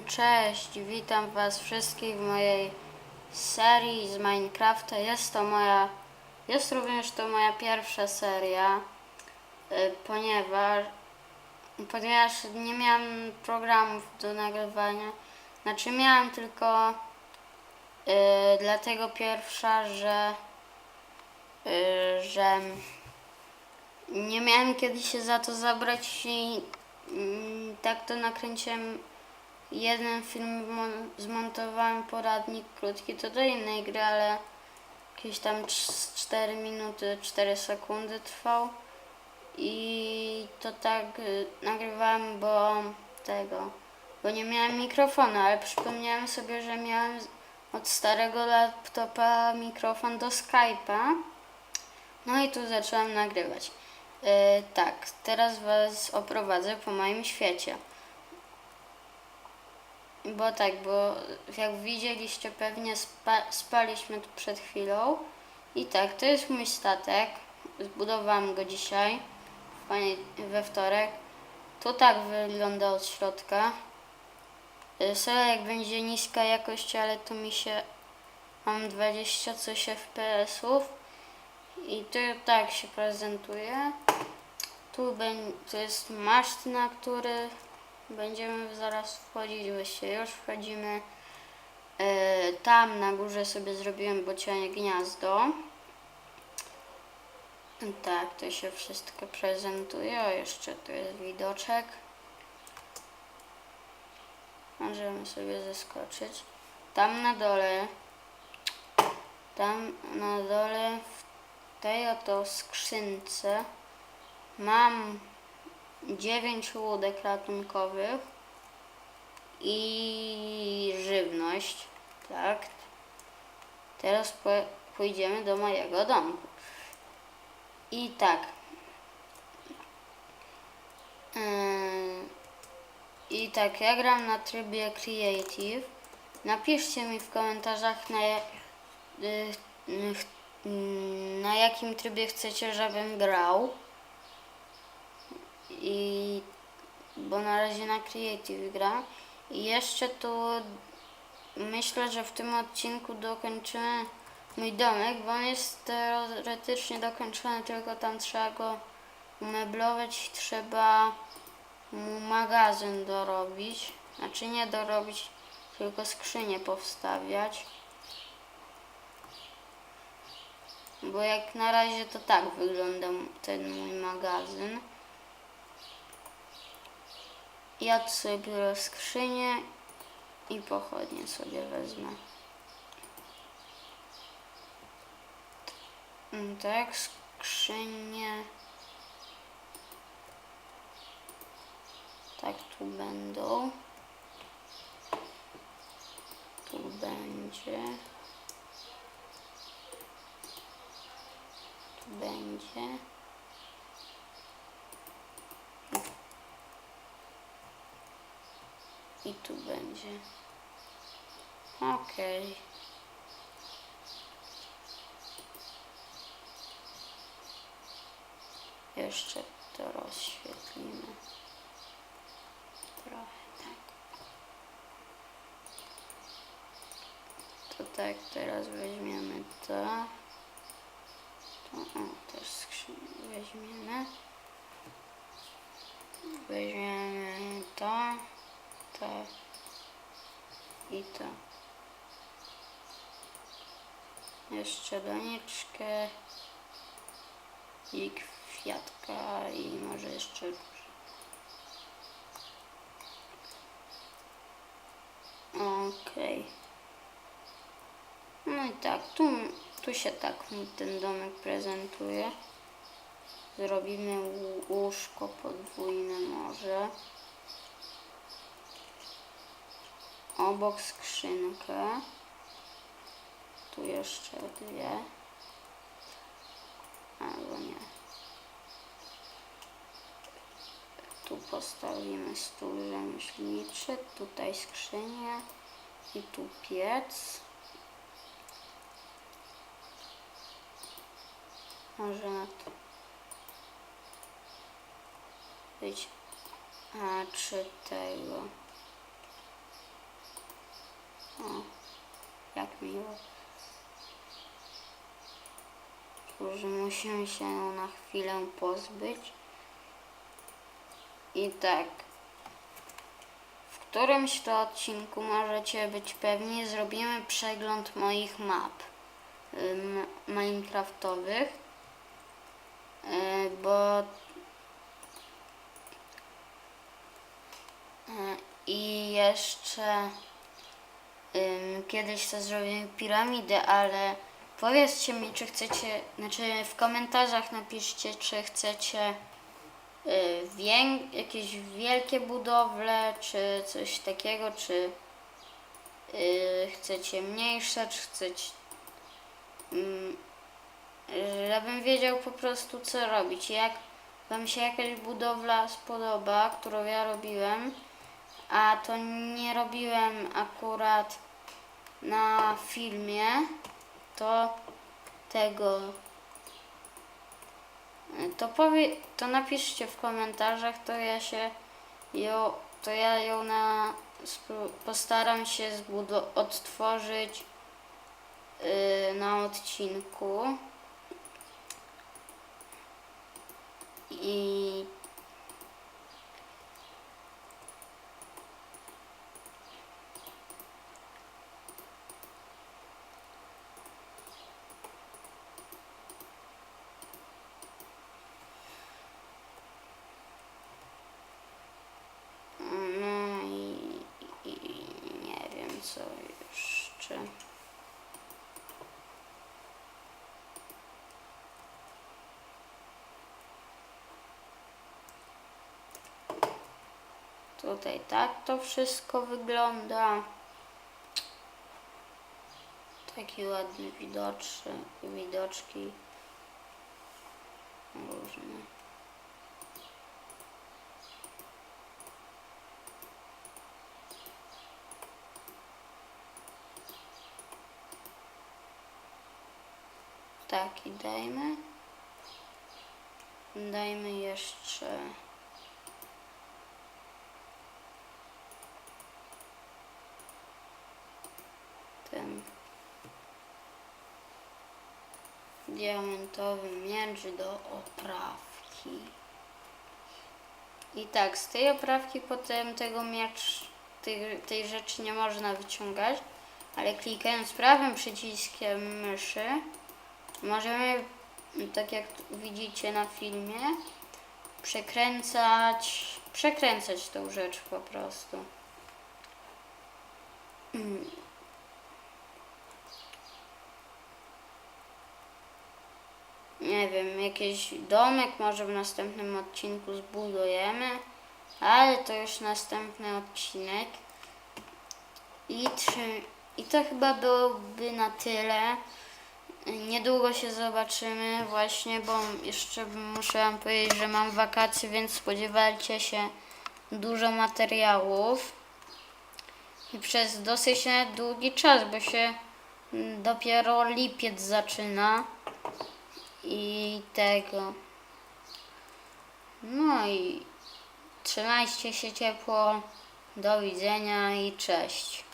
Cześć, witam Was wszystkich w mojej serii z Minecrafta. Jest to moja, jest również to moja pierwsza seria, y, ponieważ, ponieważ nie miałem programów do nagrywania. Znaczy miałem tylko y, dlatego pierwsza, że, y, że nie miałem kiedy się za to zabrać i mm, tak to nakręciłem jeden film mon- zmontowałem poradnik krótki to do innej gry, ale jakieś tam 4 minuty 4 sekundy trwał i to tak y, nagrywałem, bo tego, bo nie miałem mikrofonu, ale przypomniałem sobie, że miałem od starego laptopa mikrofon do Skype'a. No i tu zacząłem nagrywać. Yy, tak, teraz Was oprowadzę po moim świecie. Bo tak, bo jak widzieliście pewnie spa, spaliśmy tu przed chwilą. I tak, to jest mój statek. Zbudowałam go dzisiaj, we wtorek. Tu tak wygląda od środka. Y, jak będzie niska jakość, ale tu mi się... Mam 20 coś FPS-ów. I tu tak się prezentuje. Tu, ben, tu jest maszt, na który będziemy zaraz wchodzić. Właściwie już wchodzimy. E, tam na górze sobie zrobiłem bocianie gniazdo. Tak, to się wszystko prezentuje. O, jeszcze tu jest widoczek. Możemy sobie zeskoczyć. Tam na dole, tam na dole w tej oto skrzynce mam 9 łódek ratunkowych i żywność. Tak. Teraz pójdziemy do mojego domku. I tak. Yy, I tak, ja gram na trybie Creative. Napiszcie mi w komentarzach na, y, y, mm, na jakim trybie chcecie, żebym grał. I bo na razie na Creative gra. I jeszcze tu myślę, że w tym odcinku dokończymy mój domek, bo on jest teoretycznie dokończony, tylko tam trzeba go umeblować, trzeba mu magazyn dorobić. Znaczy nie dorobić, tylko skrzynię powstawiać. Bo jak na razie to tak wygląda ten mój magazyn. Ja sobie biorę skrzynię i pochodnie sobie wezmę. Mm, Tak, skrzynie. Tak, tu będą. Tu będzie. Tu będzie. I tu będzie. Okej. Jeszcze to rozświetlimy. Trochę tak. To tak, teraz weźmiemy to. To o, też skrzynię weźmiemy. Weźmiemy to, to i to. Jeszcze doniczkę i kwiatka i może jeszcze Okej. No i tak, tu, tu się tak ten domek prezentuje. Zrobimy łó- łóżko podwójne może. Obok skrzynkę. Tu jeszcze dwie. Albo nie. Tu postawimy stół rzemieślniczy, tutaj skrzynię i tu piec. Może na to być. A czy tego? O, jak miło. Że musimy się na chwilę pozbyć. I tak. W którymś to odcinku możecie być pewni, zrobimy przegląd moich map minecraftowych. Y, bo y, i jeszcze kiedyś to zrobimy piramidę, ale powiedzcie mi, czy chcecie, znaczy w komentarzach napiszcie, czy chcecie y, jakieś wielkie budowle, czy coś takiego, czy y, chcecie mniejsze, czy chcecie. Mm, żebym wiedział po prostu co robić. Jak Wam się jakaś budowla spodoba, którą ja robiłem, a to nie robiłem akurat na filmie, to tego to powie, to napiszcie w komentarzach, to ja się ją, to ja ją na, postaram się odtworzyć yy, na odcinku. I no i, i nie wiem co jeszcze. Tutaj tak to wszystko wygląda. Taki ładny widoczny, widoczki różne. Tak i dajmy. Dajmy jeszcze ten diamentowy miecz do oprawki. I tak, z tej oprawki potem tego miecz, tej, tej rzeczy nie można wyciągać, ale klikając prawym przyciskiem myszy możemy, tak jak widzicie na filmie, przekręcać, przekręcać tą rzecz po prostu. nie wiem, jakiś domek może w następnym odcinku zbudujemy, ale to już następny odcinek. I, trzy, I to chyba byłoby na tyle. Niedługo się zobaczymy właśnie, bo jeszcze muszę wam powiedzieć, że mam wakacje, więc spodziewajcie się dużo materiałów. I przez dosyć długi czas, bo się dopiero lipiec zaczyna i tego. No i trzymajcie się ciepło. Do widzenia i cześć.